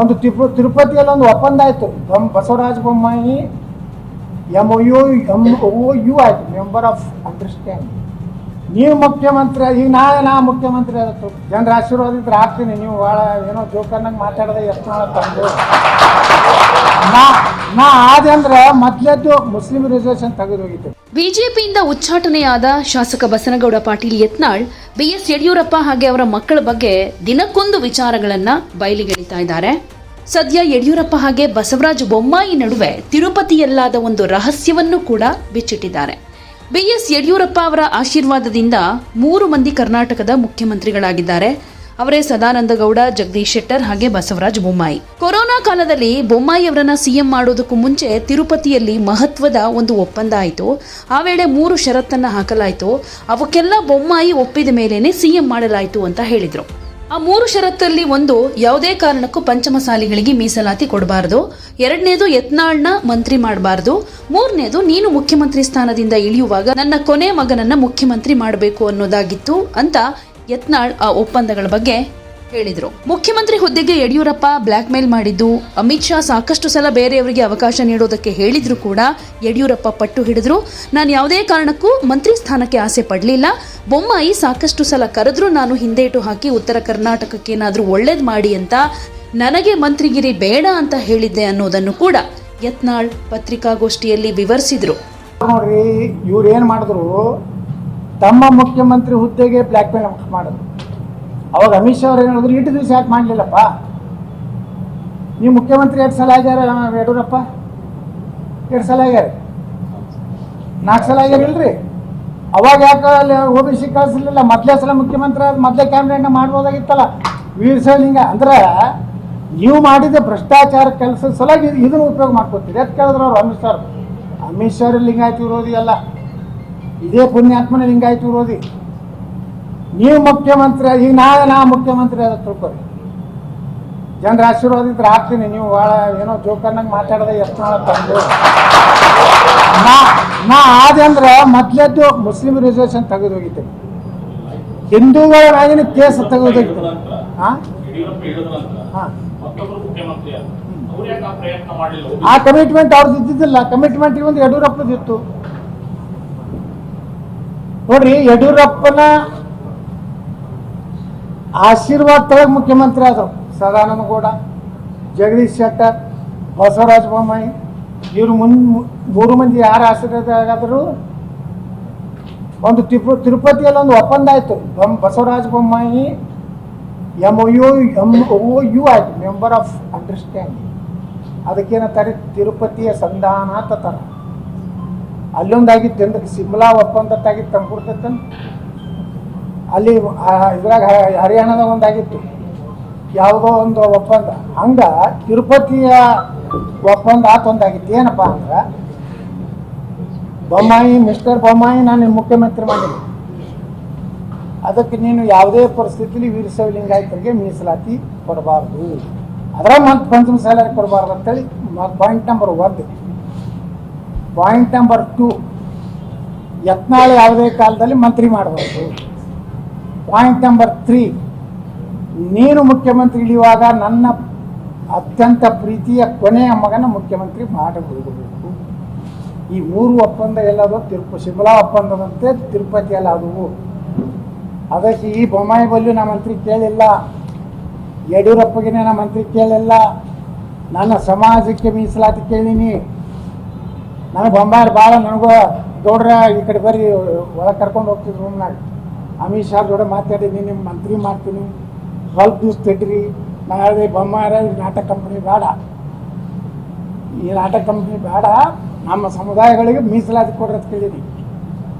ಒಂದು ತಿರು ತಿರುಪತಿಯಲ್ಲಿ ಒಂದು ಒಪ್ಪಂದ ಆಯಿತು. Basavaraj Bommai M O U M O U ಆಯಿತು. ಮೆಂಬರ್ ಆಫ್ ಅಂಡರ್ಸ್ಟ್ಯಾಂಡ್ ನೀವು ಮುಖ್ಯಮಂತ್ರಿ ಈಗ ನಾಳೆ ನಾ ಮುಖ್ಯಮಂತ್ರಿ ಆಯಿತು ಜನರ ಆಶೀರ್ವಾದ ಇದ್ರೆ ಹಾಕ್ತೀನಿ. ನೀವು ಭಾಳ ಏನೋ ಜೋಕರ್ನಾಗ ಮಾತಾಡದೆ ಎಷ್ಟು ನಾಳೆ ತಂದು. ನಾ ಆದೆ ಅಂದ್ರೆ ಮೊದ್ಲದ್ದು ಮುಸ್ಲಿಂ ಬಿಜೆಪಿಯಿಂದ ಉಚ್ಚಾಟನೆಯಾದ ಶಾಸಕ ಬಸನಗೌಡ ಪಾಟೀಲ್ ಯತ್ನಾಳ್ ಬಿಎಸ್ ಯಡಿಯೂರಪ್ಪ ಹಾಗೆ ಅವರ ಮಕ್ಕಳ ಬಗ್ಗೆ ದಿನಕ್ಕೊಂದು ವಿಚಾರಗಳನ್ನ ಬಯಲಿಗೆಳಿತಾ ಇದ್ದಾರೆ. ಸದ್ಯ ಯಡಿಯೂರಪ್ಪ ಹಾಗೆ ಬಸವರಾಜ ಬೊಮ್ಮಾಯಿ ನಡುವೆ ತಿರುಪತಿಯಲ್ಲಾದ ಒಂದು ರಹಸ್ಯವನ್ನು ಕೂಡ ಬಿಚ್ಚಿಟ್ಟಿದ್ದಾರೆ. ಬಿಎಸ್ ಯಡಿಯೂರಪ್ಪ ಅವರ ಆಶೀರ್ವಾದದಿಂದ ಮೂರು ಮಂದಿ ಕರ್ನಾಟಕದ ಮುಖ್ಯಮಂತ್ರಿಗಳಾಗಿದ್ದಾರೆ. ಅವರೇ ಸದಾನಂದ ಗೌಡ ಜಗದೀಶ್ ಶೆಟ್ಟರ್ ಹಾಗೆ ಬಸವರಾಜ ಬೊಮ್ಮಾಯಿ. ಕೊರೋನಾ ಕಾಲದಲ್ಲಿ ಬೊಮ್ಮಾಯಿ ಅವರನ್ನ ಸಿಎಂ ಮಾಡೋದಕ್ಕೂ ಮುಂಚೆ ತಿರುಪತಿಯಲ್ಲಿ ಮಹತ್ವದ ಒಂದು ಒಪ್ಪಂದ ಆಯಿತು. ಆ ವೇಳೆ ಮೂರು ಷರತ್ತನ್ನ ಹಾಕಲಾಯಿತು. ಅವಕ್ಕೆಲ್ಲ ಬೊಮ್ಮಾಯಿ ಒಪ್ಪಿದ ಮೇಲೇನೆ ಸಿಎಂ ಮಾಡಲಾಯಿತು ಅಂತ ಹೇಳಿದ್ರು. ಆ ಮೂರು ಷರತ್ತಲ್ಲಿ ಒಂದು ಯಾವುದೇ ಕಾರಣಕ್ಕೂ ಪಂಚಮಸಾಲಿಗಳಿಗೆ ಮೀಸಲಾತಿ ಕೊಡಬಾರದು. ಎರಡನೇದು ಯತ್ನಾಳ್ನ ಮಂತ್ರಿ ಮಾಡಬಾರದು. ಮೂರನೇದು ನೀನು ಮುಖ್ಯಮಂತ್ರಿ ಸ್ಥಾನದಿಂದ ಇಳಿಯುವಾಗ ನನ್ನ ಕೊನೆ ಮಗನನ್ನ ಮುಖ್ಯಮಂತ್ರಿ ಮಾಡಬೇಕು ಅನ್ನೋದಾಗಿತ್ತು ಅಂತ ಯತ್ನಾಳ್ ಆ ಒಪ್ಪಂದಗಳ ಬಗ್ಗೆ ಹೇಳಿದರು. ಮುಖ್ಯಮಂತ್ರಿ ಹುದ್ದೆಗೆ ಯಡಿಯೂರಪ್ಪ ಬ್ಲಾಕ್ ಮೇಲ್ ಮಾಡಿದ್ದು, ಅಮಿತ್ ಶಾ ಸಾಕಷ್ಟು ಸಲ ಬೇರೆಯವರಿಗೆ ಅವಕಾಶ ನೀಡೋದಕ್ಕೆ ಹೇಳಿದ್ರು ಕೂಡ ಯಡಿಯೂರಪ್ಪ ಪಟ್ಟು ಹಿಡಿದ್ರು. ನಾನು ಯಾವುದೇ ಕಾರಣಕ್ಕೂ ಮಂತ್ರಿ ಸ್ಥಾನಕ್ಕೆ ಆಸೆ ಪಡಲಿಲ್ಲ. ಬೊಮ್ಮಾಯಿ ಸಾಕಷ್ಟು ಸಲ ಕರೆದ್ರು, ನಾನು ಹಿಂದೇಟು ಹಾಕಿ ಉತ್ತರ ಕರ್ನಾಟಕಕ್ಕೆ ಏನಾದರೂ ಒಳ್ಳೇದು ಮಾಡಿ ಅಂತ. ನನಗೆ ಮಂತ್ರಿಗಿರಿ ಬೇಡ ಅಂತ ಹೇಳಿದ್ದೆ ಅನ್ನೋದನ್ನು ಕೂಡ ಯತ್ನಾಳ್ ಪತ್ರಿಕಾಗೋಷ್ಠಿಯಲ್ಲಿ ವಿವರಿಸಿದ್ರು. ಮಾಡಿದ್ರು ತಮ್ಮ ಮುಖ್ಯಮಂತ್ರಿ ಹುದ್ದೆಗೆ ಬ್ಲ್ಯಾಕ್ ಮೇಲ್ ಮಾಡೋದು. ಅವಾಗ ಅಮಿತ್ ಶಾ ಅವ್ರು ಏನು ಹೇಳಿದ್ರು ಇಟ್ಟು ದಿವಸ ಯಾಕೆ ಮಾಡಲಿಲ್ಲಪ್ಪ? ನೀವು ಮುಖ್ಯಮಂತ್ರಿ ಎರಡು ಸಲ ಆಗ್ಯಾರ, ಯಡಿಯೂರಪ್ಪ? ಎರಡು ಸಲ ಆಗ್ಯಾರ? ನಾಲ್ಕು ಸಲ ಆಗ್ಯಾರಿಲ್ರಿ ಅವಾಗ ಯಾಕೆ ಅಲ್ಲಿ ಒ ಬಿ ಸಿ ಕಳಿಸ್ಲಿಲ್ಲ? ಮೊದಲೇ ಸಲ ಮುಖ್ಯಮಂತ್ರಿ ಆದ ಮೊದಲೇ ಕ್ಯಾಬಿನೆಟ್ನ ಮಾಡ್ಬೋದಾಗಿತ್ತಲ್ಲ? ವೀರಸಲಿಂಗ ಅಂದ್ರೆ ನೀವು ಮಾಡಿದ ಭ್ರಷ್ಟಾಚಾರ ಕೆಲಸದ ಇದು- ಇದನ್ನು ಉಪಯೋಗ ಮಾಡ್ಕೊತೀರಿ. ಅದು ಕೇಳಿದ್ರು ಅವ್ರು ಅಮಿತ್ ಶಾ. ಅಮಿತ್ ಶಾ ಲಿಂಗಾಯತ ವಿರೋಧಿ ಅಲ್ಲ. ಇದೇ ಪುಣ್ಯಾತ್ಮನ ಹಿಂಗಾಯ್ತು ವಿರೋಧಿ ನೀವು ಮುಖ್ಯಮಂತ್ರಿ ಈಗ ನಾಳೆ ನಾ ಮುಖ್ಯಮಂತ್ರಿ ಅದ ತಿಳ್ಕೊರಿ. ಜನರ ಆಶೀರ್ವಾದ ಇದ್ರೆ ಹಾಕ್ತೀನಿ ನೀವು ಭಾಳ ಏನೋ ಜೋಕರ್ನಾಗ ಮಾತಾಡದೆ ಎಷ್ಟು ನಾಳೆ ತಂದು. ನಾ ನಾ ಆದೆ ಅಂದ್ರೆ ಮೊದ್ಲೇದ್ದು ಮುಸ್ಲಿಂ ರಿಸರ್ವೇಷನ್ ತೆಗೆದು ಹೋಗಿತ್ತು ಹಿಂದೂಗಳ ಮ್ಯಾಗಿನ ಕೇಸ್ ತೆಗೆದು ಹೋಗಿತ್ತು ಯಡಿಯೂರಪ್ಪ ಹೇಳಿದ ನಂತರ ಹಾಂ. ಮತ್ತೊಬ್ಬರು ಮುಖ್ಯಮಂತ್ರಿ ಆದ್ರು. ಅವ್ರು ಆ ಪ್ರಯತ್ನ ಮಾಡಲಿಲ್ಲ ಆ ಕಮಿಟ್ಮೆಂಟ್ ಅವ್ರದ್ದು ಇದ್ದಿದ್ದಿಲ್ಲ. ಕಮಿಟ್ಮೆಂಟ್ ಒಂದು ಯಡಿಯೂರಪ್ಪದಿತ್ತು ನೋಡ್ರಿ ಯಡಿಯೂರಪ್ಪನ ಆಶೀರ್ವಾದ ತಳಗ ಮುಖ್ಯಮಂತ್ರಿ ಆದರು ಸದಾನಂದ ಕೂಡ ಜಗದೀಶ್ ಶೆಟ್ಟರ್, ಬಸವರಾಜ ಬೊಮ್ಮಾಯಿ. ಇವರು ಮುನ್ ಮೂರು ಮಂದಿ ಯಾರು ಆಶೀರ್ವಾದ ಒಂದು ತಿರು ತಿರುಪತಿಯಲ್ಲಿ ಒಂದು ಒಪ್ಪಂದ ಆಯಿತು. Basavaraj Bommai M O U, M O U ಆಯ್ತು ಮೆಂಬರ್ ಆಫ್ ಅಂಡರ್ಸ್ಟ್ಯಾಂಡಿಂಗ್. ಅದಕ್ಕೇನಂತಾರೆ? ತಿರುಪತಿಯ ಸಂಧಾನ ಅಂತ ತರ. ಅಲ್ಲೊಂದಾಗಿತ್ತು ಎಂದಕ್ಕೆ ಸಿಮ್ಲಾ ಒಪ್ಪಂದ ತಂದು ಕೊಡ್ತೈತೆ ಅಲ್ಲಿ ಇದ್ರಾಗ ಹರಿಯಾಣದ ಒಂದಾಗಿತ್ತು. ಯಾವುದೋ ಒಂದು ಒಪ್ಪಂದ. ಹಂಗ ತಿರುಪತಿಯ ಒಪ್ಪಂದ ಆತ ಒಂದಾಗಿತ್ತು. ಏನಪ್ಪ ಅಂದ್ರೆ, ಬೊಮ್ಮಾಯಿ, ಮಿಸ್ಟರ್ ಬೊಮ್ಮಾಯಿ ನಾನು ಮುಖ್ಯಮಂತ್ರಿ ಮಾಡಿದೆ ಅದಕ್ಕೆ ನೀನು ಯಾವುದೇ ಪರಿಸ್ಥಿತಿಲಿ ವೀರಶೈವ ಲಿಂಗಾಯತರಿಗೆ ಮೀಸಲಾತಿ ಕೊಡಬಾರ್ದು. ಅದರ ಮತ್ತು ಪಂಚಮ ಸ್ಯಾಲರಿ ಕೊಡಬಾರ್ದು ಅಂತೇಳಿ ಪಾಯಿಂಟ್ ನಂಬರ್ ಒಂದು ಪಾಯಿಂಟ್ ನಂಬರ್ ಟು, ಯತ್ನಾಳ ಯಾವುದೇ ಕಾಲದಲ್ಲಿ ಮಂತ್ರಿ ಮಾಡಬಹುದು ಪಾಯಿಂಟ್ ನಂಬರ್ ತ್ರೀ, ನೀನು ಮುಖ್ಯಮಂತ್ರಿ ಇಳಿಯುವಾಗ ನನ್ನ ಅತ್ಯಂತ ಪ್ರೀತಿಯ ಕೊನೆಯ ಮಗನ ಮುಖ್ಯಮಂತ್ರಿ ಮಾಡಬಹುದು ಈ ಮೂರು ಒಪ್ಪಂದ ಎಲ್ಲದೋ ತಿರುಪ ಶಿಮಲಾ ಒಪ್ಪಂದದಂತೆ ತಿರುಪತಿಯಲ್ಲಿ ಆದವು ಅದಕ್ಕೆ ಈ ಬೊಮ್ಮಾಯಿ ಬಲ್ಲಿ ನಮ್ಮ ಮಂತ್ರಿ ಕೇಳಿಲ್ಲ. ಯಡಿಯೂರಪ್ಪಗಿನ ನಮ್ಮ ಮಂತ್ರಿ ಕೇಳಿಲ್ಲ. ನನ್ನ ಸಮಾಜಕ್ಕೆ ಮೀಸಲಾತಿ ಕೇಳೀನಿ. ನನಗೆ ಬೊಂಬಾಯಿ ಭಾಳ ನನಗೂ ಗೌಡ್ರ ಈ ಕಡೆ ಬರ್ರಿ, ಒಳಗೆ ಕರ್ಕೊಂಡು ಹೋಗ್ತಿದ್ರು ರೂಮ್ನಾಗ ಅಮಿತ್ ಶಾ ದೊಡ್ಡ ಮಾತಾಡಿದ್ದೀನಿ ನಿಮ್ಮ ಮಂತ್ರಿ ಮಾಡ್ತೀನಿ. ಸ್ವಲ್ಪ ದಿವ್ಸ ತೆಡ್ರಿ ನಾ ಹೇಳಿದೆ ಬೊಮ್ಮಾರ ನಾಟಕ ಕಂಪ್ನಿ ಬೇಡ. ಈ ನಾಟಕ ಕಂಪ್ನಿ ಬೇಡ. ನಮ್ಮ ಸಮುದಾಯಗಳಿಗೆ ಮೀಸಲಾತಿ ಕೊಡ್ರಿ ಅಂತ ಕೇಳಿನಿ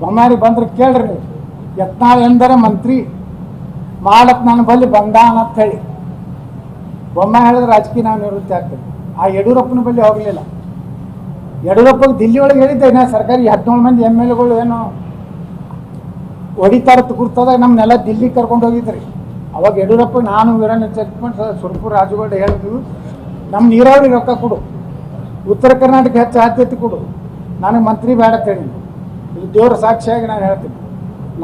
ಬೊಮ್ಮಾರಿ ಬಂದ್ರೆ ಕೇಳ್ರಿ. ಯತ್ನಾಳ್ ಎಂದರೆ ಮಂತ್ರಿ. ಮಾಡಕ್ ನನ್ನ ಬಳಿ ಬಂದಾನ ಅಂತ ಹೇಳಿ. ಬೊಮ್ಮ ಹೇಳಿದ್ರೆ ರಾಜಕೀಯ ನಾವು ನಿವೃತ್ತಿ ಆಗ್ತದೆ ಆ ಯಡಿಯೂರಪ್ಪನ ಬಳಿ ಹೋಗಲಿಲ್ಲ. ಯಡಿಯೂರಪ್ಪಗೆ ದಿಲ್ಲಿ ಒಳಗೆ ಹೇಳಿದ್ದೆ ನಾ ಸರ್ಕಾರಿ ಹದಿನೇಳು ಮಂದಿ ಎಂ ಎಲ್ ಎಗಳು ಏನು ಹೊಡಿತಾರ ಕುರ್ತದಾಗ ನಮ್ಮನ್ನೆಲ್ಲ ದಿಲ್ಲಿ ಕರ್ಕೊಂಡು ಹೋಗಿದ್ರಿ. ಅವಾಗ ಯಡಿಯೂರಪ್ಪ, ನಾನು ವೀರಣ್ಣ ಚಟ್ಮಂಟ್ ಸುರ್ಪುರ ರಾಜುಗೌಡ ಹೇಳಿದ್ವಿ ನಮ್ಮ ನೀರಾವರಿ ರೊಕ್ಕ ಕೊಡು, ಉತ್ತರ ಕರ್ನಾಟಕ ಹೆಚ್ಚು ಆದ್ಯತೆ ಕೊಡು, ನನಗೆ ಮಂತ್ರಿ ಬೇಡ ಅಂತ ಹೇಳಿ ಇದು ದೇವ್ರ ಸಾಕ್ಷಿಯಾಗಿ ನಾನು ಹೇಳ್ತೀನಿ.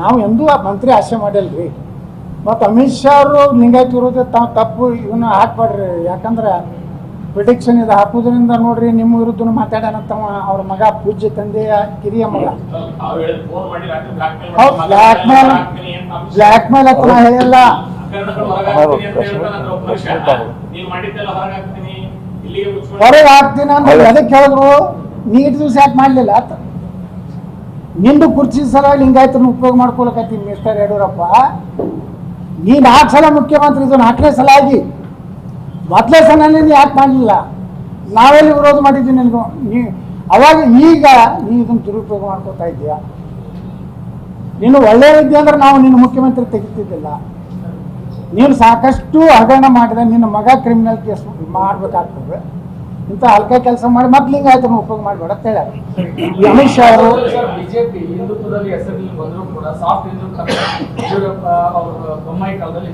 ನಾವು ಎಂದೂ ಆ ಮಂತ್ರಿ ಆಶೆ ಮಾಡಿಲ್ರಿ. ಮತ್ತು ಅಮಿತ್ ಶಾ ಅವರು ಲಿಂಗಾಯತ್ ವಿರೋಧ ತಾವು ತಪ್ಪು ಇವನ್ನ ಹಾಕ್ಬೇಡ್ರಿ, ಯಾಕಂದ್ರೆ ಪ್ರಿಡಿಕ್ಷನ್ ಇದು ಹಾಕೋದ್ರಿಂದ ನೋಡ್ರಿ ನಿಮ್ಮ ವಿರುದ್ಧ ಮಾತಾಡೋಣ ಅವ್ರ ಮಗ ಪೂಜ್ಯ ತಂದೆಯ ಕಿರಿಯ ಮಗ. Blackmail black blackmail blackmail ಹತ್ರ ಹೇಳಲ್ಲ. ಹೊರಗೆ ಹಾಕ್ತೀನಿ ಇಲ್ಲಿಗೆ ಅದಕ್ಕೆ ಹೇಳಿದ್ರು? ನೀಟ್ ದಿವಸ ಯಾಕೆ ಮಾಡ್ಲಿಲ್ಲ? ಅಂತ ನಿಂದು ಕುರ್ಚಿ ಸಲ ಲಿಂಗಾಯತನ ಉಪಯೋಗ ಮಾಡ್ಕೊಳಕತ್ತೀನಿ ಮಿಸ್ಟರ್ ಯಡಿಯೂರಪ್ಪ. ನೀ ನಾಲ್ಕು ಸಲ ಮುಖ್ಯಮಂತ್ರಿ ಇದನ್ನ ನಾಲ್ಕನೇ ಸಲ ಆಗಿ ಮೊದಲೇ ಸಲ ನೀನು ಯಾಕೆ ಮಾಡಲಿಲ್ಲ? ನಾವೆಲ್ಲಿ ವಿರೋಧ ಮಾಡಿದ್ದೀನಿ ನಿನಗೂ? ನೀ ಅವಾಗ ಈಗ ನೀ ಇದನ್ನು ದುರುಪಯೋಗ ಮಾಡ್ಕೊತಾ ಇದೆಯಾ ನೀನು ಒಳ್ಳೆಯ ಇದ್ದೆ ಅಂದ್ರೆ ನಾವು ನಿನ್ನ ಮುಖ್ಯಮಂತ್ರಿ ತೆಗಿತಿದ್ದಿಲ್ಲ. ನೀನು ಸಾಕಷ್ಟು ಹಗರಣ ಮಾಡಿದ ನಿನ್ನ ಮಗ ಕ್ರಿಮಿನಲ್ ಕೇಸ್ ಮಾಡ್ಬೇಕಾಗ್ತದೆ. ಇಂಥ ಹಲ್ಕ ಕೆಲಸ ಮಾಡಿ ಮತ್ತೆ ಆಯ್ತು, ಉಪಯೋಗ ಮಾಡಬೇಡ ಅಂತ ಈ ಅಮಿತ್ ಶಾ ಅವರು ಬಿಜೆಪಿ ಹಿಂದುತ್ವದಲ್ಲಿ ಹೆಸರಲ್ಲಿ ಬಂದರೂ ಕೂಡ ಸಾಫ್ಟ್ ಹಿಂದೂ ಯಡಿಯೂರಪ್ಪ ಅವರು ಬೊಮ್ಮಾಯಿ ಕಾಲದಲ್ಲಿ